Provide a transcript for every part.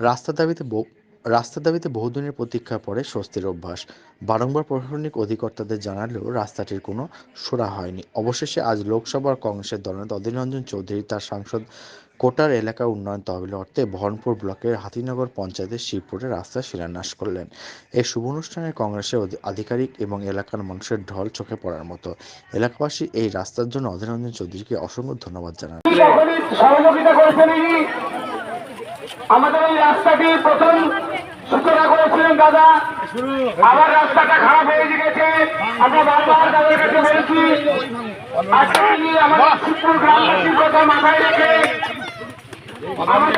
রাস্তার দাবিতে রাস্তার দাবিতে বহুদিনের প্রতীক্ষার পরে স্বস্তির অভ্যাস। বারংবার প্রশাসনিক অধিকর্তাদের জানালেও রাস্তাটির কোনো সুরা হয়নি। অবশেষে আজ লোকসভার কংগ্রেসের দলনেতা অধীর রঞ্জন চৌধুরী তার সাংসদ কোটার এলাকা উন্নয়ন তহবিল অর্থে বহরমপুর ব্লকের হাতিনগর পঞ্চায়েতের শিবপুরে রাস্তা শিলান্যাস করলেন। এই শুভ অনুষ্ঠানে কংগ্রেসের আধিকারিক এবং এলাকার মানুষের ঢল চোখে পড়ার মতো। এলাকাবাসী এই রাস্তার জন্য অধীর রঞ্জন চৌধুরীকে অসংখ্য ধন্যবাদ জানান সকলেই সহযোগিতা করেছেন ইনি আমাদের এই রাস্তাটি প্রথম সূচনা করেছিলেন দাদা। আবার রাস্তাটা খারাপ হয়ে গেছে। আমরা বারবার তাদের কাছে বলেছি, আজকে আমাদের শিবপুর গ্রামবাসীর কথা মাথায় রেখে দাদার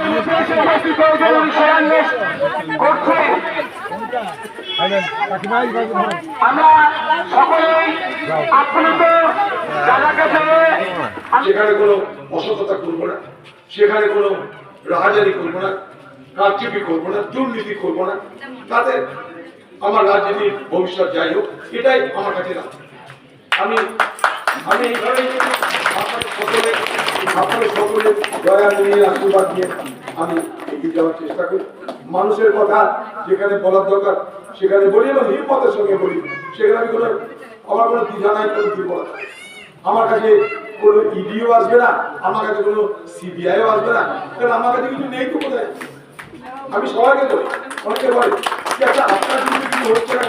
সেখানে কোনো রাহাজারি করব না, কারচুপি করব না, দুর্নীতি করব না। তাতে আমার রাজনীতির ভবিষ্যৎ যাই হোক, এটাই আমার কাছে আমি আমি এইভাবেই আপনাদের সকলে সকলে দয়া নিয়ে, আশীর্বাদ নিয়ে আমি এগিয়ে যাওয়ার চেষ্টা করি। মানুষের কথা যেখানে বলার দরকার, সেখানে বলি এবং হিম্মতের সঙ্গে বলি। সেখানে আমি কোনো, আমার কোনো দ্বিধা নাই, কোনো দুর্বলতা আমার কাছে কোনো ইডিও আসবে না, আমার কাছে কোনো সিবিআইও আসবে না। কারণ আমার কাছে কিছু নেই তো কোথায়? আমি সবাইকে বলি, অনেকে বলে যে আচ্ছা আপনার যদি কিছু হচ্ছে না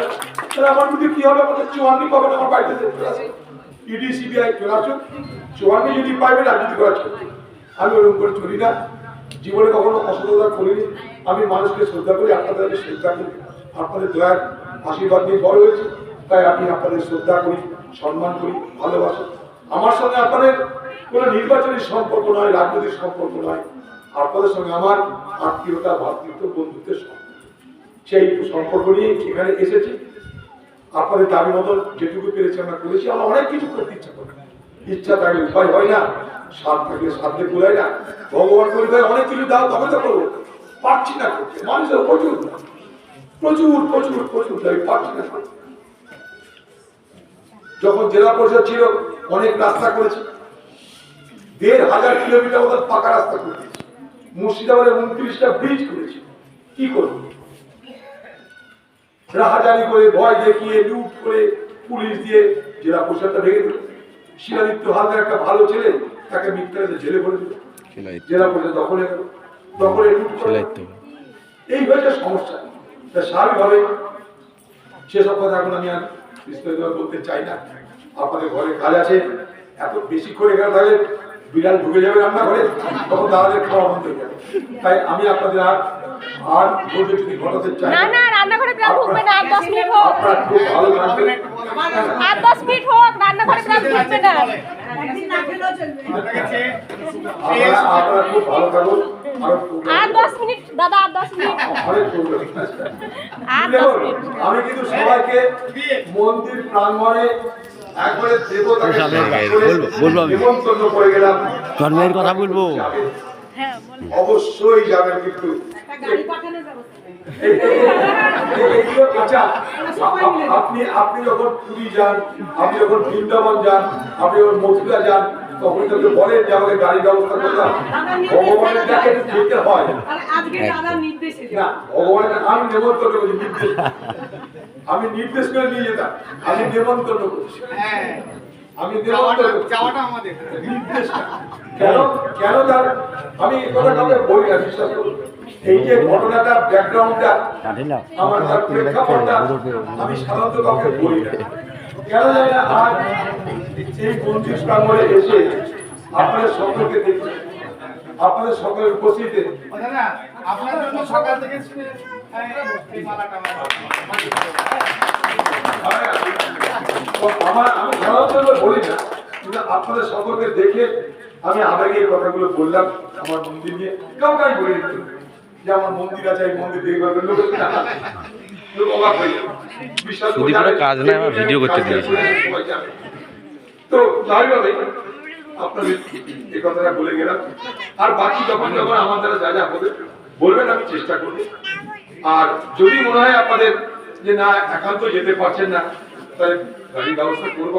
তাহলে আমার যদি কি হবে? আমাদের চুয়ান্নি পাবেন আমার বাড়িতে ইডি সিবিআই চলে আসুন চুয়ান্নি যদি পাইবেন রাজনীতি করা চলবে আমি ওরকম করে চলি না। জীবনে কখনো অসততা করিনি। আমি মানুষকে শ্রদ্ধা করি, আপনাদের আমি শ্রদ্ধা করি। আপনাদের দয়ার আশীর্বাদ নিয়ে বড় হয়েছে। তাই আমি আপনাদের শ্রদ্ধা করি, সম্মান করি, ভালোবাসি। আমার সঙ্গে আপনাদের কোনো নির্বাচনী সম্পর্ক নয়, রাজনৈতিক সম্পর্ক নয়। আপনাদের সঙ্গে আমার আত্মীয়তা, ভাতৃত্ব, বন্ধুত্বের সম্পর্ক। সেই সম্পর্ক নিয়ে এখানে এসেছি। আপনাদের দাবি মতন যেটুকু পেরেছি আমরা করেছি। আমরা অনেক কিছু করতে ইচ্ছা করি। ইচ্ছা থাকলে উপায় হয় না সাত থাকলে সাধ্যে কুলায় না। ভগবান করে দেয় অনেক কিছু দাও, তবে তো করব। পারছি না করতে। মানুষের প্রচুর। প্রচুর প্রচুর প্রচুর দাবি পারছি না যখন জেলা পরিষদ ছিল অনেক রাস্তা করেছে। দেড় হাজার কিলোমিটার মতো পাকা রাস্তা করে দিয়েছে মুর্শিদাবাদে উনত্রিশটা ব্রিজ করেছে। কি করব? রাহাজানি করে ভয় দেখিয়ে লুট করে পুলিশ দিয়ে জেলা পরিষদটা ভেঙে দিল। শিলাদিত্য হালদার একটা ভালো ছেলে তাকে মিথ্যাতে জেলে ভরে দিল। জেলা পরিষদ দখলে দখলে লুট করে এই হয়েছে সমস্যা। তা স্বাভাবিকভাবে সেসব কথা এখন আমি আর বিস্তারিত বলতে চাই না। আপনাদের ঘরে কাজ আছে এত বেশি করে এখানে তাহলে বিড়াল ঢুকে যাবে রান্নাঘরে তখন তাদের খাওয়া বন্ধ হয়ে যাবে। তাই আমি আপনাদের আর আর বলতে যদি ঘটাতে চাই না না রান্নাঘরে বিড়াল ঢুকবে না আর দশ মিনিট হোক। আপনারা খুব ভালো থাকবেন। আর দশ মিনিট হোক রান্নাঘরে বিড়াল ঢুকবে না। আপনারা আপনারা খুব ভালো থাকুন। আর দশ মিনিট দাদা আর মিনিট। আমি কিন্তু সবাইকে মন্দির প্রাঙ্গণে বলব, আমি। জন্মের কথা বলব। হ্যাঁ অবশ্যই যাবেন কিন্তু। আচ্ছা আপ- আপনি আপনি যখন পুরী যান আপনি যখন বৃন্দাবন যান আপনি যখন মথুরা যান তখন তাকে বলেন যে আমাকে গাড়ি ব্যবস্থা করলাম ভগবানের কাছে যেতে হয়। না ভগবানের আমি নেমন্তন্ন করি নির্দেশ। আমি নির্দেশ করে নিয়ে যেতাম। আমি নেমন্তন্ন করছি আমি নেমন্তন্ন করছি। নির্দেশ কেন কেন তার আমি এই কাউকে না বিশ্বাস এই যে ঘটনাটা ব্যাকগ্রাউন্ডটা আমার তার প্রেক্ষাপটটা আমি সাধারণত কাউকে বলি না। কেন জানি না আজ এই প্রাঙ্গণে এসে আপনাদের সকলকে দেখছি। আপনাদের সকলের উপস্থিতিতে। আপনার জন্য সকাল থেকে আমার আমি সাধারণত বলি না কিন্তু আপনাদের সকলকে দেখে আমি আবেগে এই কথাগুলো বললাম আমার মন্দির নিয়ে। কাউকে আমি বলি যে আমার মন্দির আছে এই মন্দির দেখে লোক অবাক হয়ে যাবে। কাজ নাই, আমার ভিডিও করতে দিয়েছে। তো আপনাদের এই কথাটা বলে গেলাম। আর বাকি যখন যখন আমার দ্বারা যা যা হবে বলবেন আমি চেষ্টা করব। আর যদি মনে হয় আপনাদের যে না একান্ত যেতে পারছেন না তাহলে গাড়ির ব্যবস্থা করব।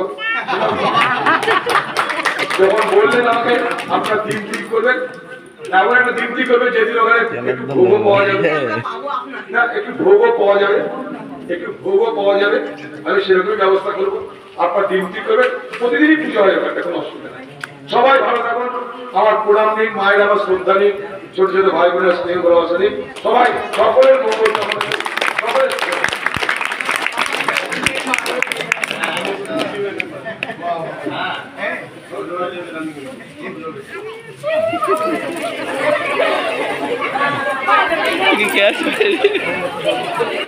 যখন বললেন আমাকে আপনার দিন ঠিক করবেন। এমন একটা যেদিন ওখানে একটু ভোগও পাওয়া যাবে। না একটু ভোগও পাওয়া যাবে। একটু ভোগও পাওয়া যাবে। আমি সেরকমই ব্যবস্থা করব। আপনার তৃপ্তি করবে প্রতিদিনই পুজো হয়ে যাবে কোনো অসুবিধা নেই। সবাই ভালো থাকুন। আমার প্রণাম নেই, মায়ের আমার শ্রদ্ধা নেই, ছোট ছোট ভাই বোনের স্নেহ ভালোবাসা নেই। সবাই সকলের মঙ্গল। সকলের কে আসবে